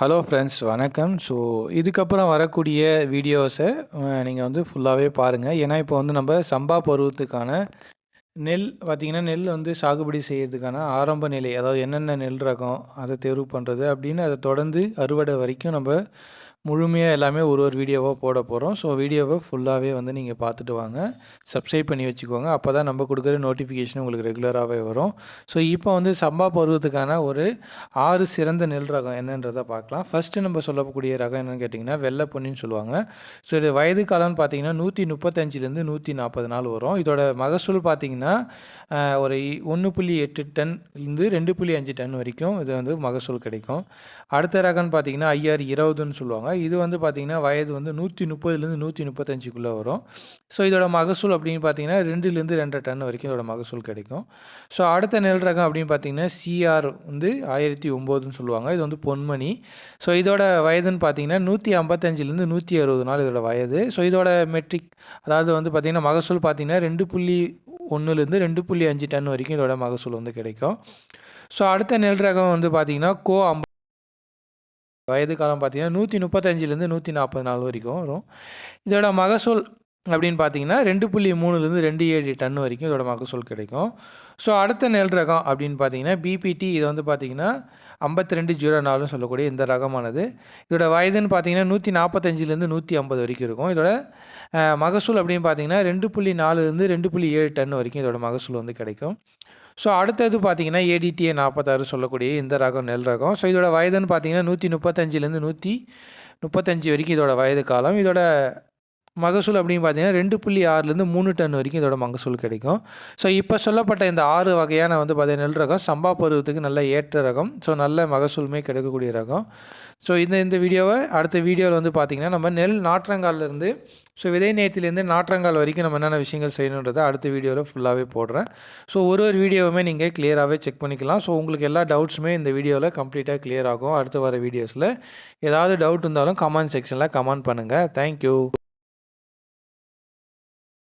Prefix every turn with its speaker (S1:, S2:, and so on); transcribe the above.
S1: Hello friends வணக்கம். So இதுக்கப்புறம் வரக்கூடிய வீடியோஸை நீங்கள் வந்து ஃபுல்லாகவே பாருங்கள் ஏன்னா இப்போ வந்து நம்ம சம்பா பருவத்துக்கான நெல் பார்த்திங்கன்னா நெல் வந்து சாகுபடி செய்கிறதுக்கான ஆரம்ப நிலை. அதாவது என்னென்ன நெல் ரகம், அதை தேர்வு பண்ணுறது அப்படின்னு அதை தொடர்ந்து அறுவடை வரைக்கும் நம்ம முழுமையாக எல்லாமே ஒரு ஒரு வீடியோவாக போட போகிறோம் ஸோ வீடியோவை ஃபுல்லாகவே வந்து நீங்கள் பார்த்துட்டு வாங்க. சப்ஸ்கிரைப் பண்ணி வச்சுக்கோங்க. அப்போ தான் நம்ம கொடுக்குற நோட்டிஃபிகேஷன் உங்களுக்கு ரெகுலராகவே வரும். ஸோ இப்போ வந்து சம்பா பருவத்துக்கான ஒரு ஆறு சிறந்த நெல் ரகம் என்னன்றதை பார்க்கலாம். ஃபஸ்ட்டு நம்ம சொல்லக்கூடிய ரகம் என்னென்னு கேட்டிங்கன்னா வெள்ளை பொன்னின்னு சொல்லுவாங்க. ஸோ இது வயது காலம்னு பார்த்தீங்கன்னா நூற்றி முப்பத்தஞ்சிலேருந்து நூற்றி நாற்பது நாள் வரும். இதோட மகசூல் பார்த்தீங்கன்னா ஒரு ஒன்று புள்ளி எட்டு டன் இருந்து ரெண்டு புள்ளி அஞ்சு டன் வரைக்கும் இது வந்து மகசூல் கிடைக்கும். அடுத்த ரகம்னு பார்த்தீங்கன்னா ஐஆர் இருபதுன்னு சொல்லுவாங்க. சொல்லுவாங்க இது வந்து பார்த்திங்கன்னா வயது வந்து நூற்றி முப்பதுலேருந்து நூற்றி முப்பத்தஞ்சுக்குள்ளே வரும். ஸோ இதோட மகசூல் அப்படின்னு பார்த்தீங்கன்னா ரெண்டுலேருந்து ரெண்டரை டன் வரைக்கும் இதோட மகசூல் கிடைக்கும். ஸோ அடுத்த நெல் ரகம் அப்படின்னு பார்த்தீங்கன்னா சிஆர் வந்து ஆயிரத்தி ஒம்போதுன்னு சொல்லுவாங்க. இது வந்து பொன்மணி. ஸோ இதோட வயதுன்னு பார்த்தீங்கன்னா நூற்றி ஐம்பத்தஞ்சிலேருந்து நூற்றி அறுபது நாள் இதோட வயது. ஸோ இதோட மெட்ரிக் அதாவது வந்து பார்த்திங்கன்னா மகசூல் பார்த்திங்கன்னா ரெண்டு புள்ளி ஒன்றுலேருந்து ரெண்டு புள்ளி அஞ்சு டன் வரைக்கும் இதோட மகசூல் வந்து கிடைக்கும். ஸோ அடுத்த நெல் ரகம் வந்து பார்த்திங்கன்னா கோ அம்ப வயது காலம் பார்த்தீங்கன்னா நூற்றி முப்பத்தஞ்சிலேருந்து நூற்றி நாற்பது நாள் வரைக்கும் வரும். இதோட மகசூல் அப்படின்னு பார்த்தீங்கன்னா ரெண்டு புள்ளி மூணுலேருந்து ரெண்டு ஏழு டன் வரைக்கும் இதோட மகசூல் கிடைக்கும். ஸோ அடுத்த நெல் ரகம் அப்படின்னு பார்த்தீங்கன்னா பிபிடி இதை வந்து பார்த்தீங்கன்னா ஐம்பத்தி ரெண்டு ஜீரோ நாலுன்னு சொல்லக்கூடிய இந்த ரகமானது. இதோட வயதுன்னு பார்த்தீங்கன்னா நூற்றி நாற்பத்தஞ்சிலேருந்து நூற்றி ஐம்பது வரைக்கும் இருக்கும். இதோட மகசூல் அப்படின்னு பார்த்தீங்கன்னா ரெண்டு புள்ளி நாலுலேருந்து ரெண்டு புள்ளி ஏழு டன் வரைக்கும் இதோட மகசூல் வந்து கிடைக்கும். ஸோ அடுத்தது பார்த்தீங்கன்னா ஏடிடிஏ நாற்பத்தாறு சொல்லக்கூடிய இந்த ரகம் நெல் ரகம். ஸோ இதோட வயதுன்னு பார்த்தீங்கன்னா நூற்றி முப்பத்தஞ்சிலேருந்து நூற்றி முப்பத்தஞ்சு வரைக்கும் இதோட வயது காலம். இதோட மகசூல் அப்படின்னு பார்த்தீங்கன்னா ரெண்டு புள்ளி ஆறுலேருந்து மூணு டன் வரைக்கும் இதோட மகசூல் கிடைக்கும். ஸோ இப்போ சொல்லப்பட்ட இந்த ஆறு வகையான வந்து பார்த்தீங்கன்னா நெல் ரகம் சம்பா பருவத்துக்கு நல்ல ஏற்ற ரகம். ஸோ நல்ல மகசூலுமே கிடைக்கக்கூடிய ரகம். ஸோ இந்த இந்த வீடியோவை அடுத்த வீடியோவில் வந்து பார்த்திங்கன்னா நம்ம நெல் நாற்றங்கால்லேருந்து ஸோ விதை நேரத்துலேருந்து நாற்றங்கால் வரைக்கும் நம்ம என்னென்ன விஷயங்கள் செய்யணுன்றதை அடுத்த வீடியோவில் ஃபுல்லாகவே போடுறேன். ஸோ ஒரு ஒரு வீடியோவுமே நீங்கள் கிளியராகவே செக் பண்ணிக்கலாம். ஸோ உங்களுக்கு எல்லா டவுட்ஸுமே இந்த வீடியோவில் கம்ப்ளீட்டாக கிளியர் ஆகும். அடுத்து வர வீடியோஸில் ஏதாவது டவுட் இருந்தாலும் கமெண்ட் செக்ஷனில் கமெண்ட் பண்ணுங்கள் தேங்க்யூ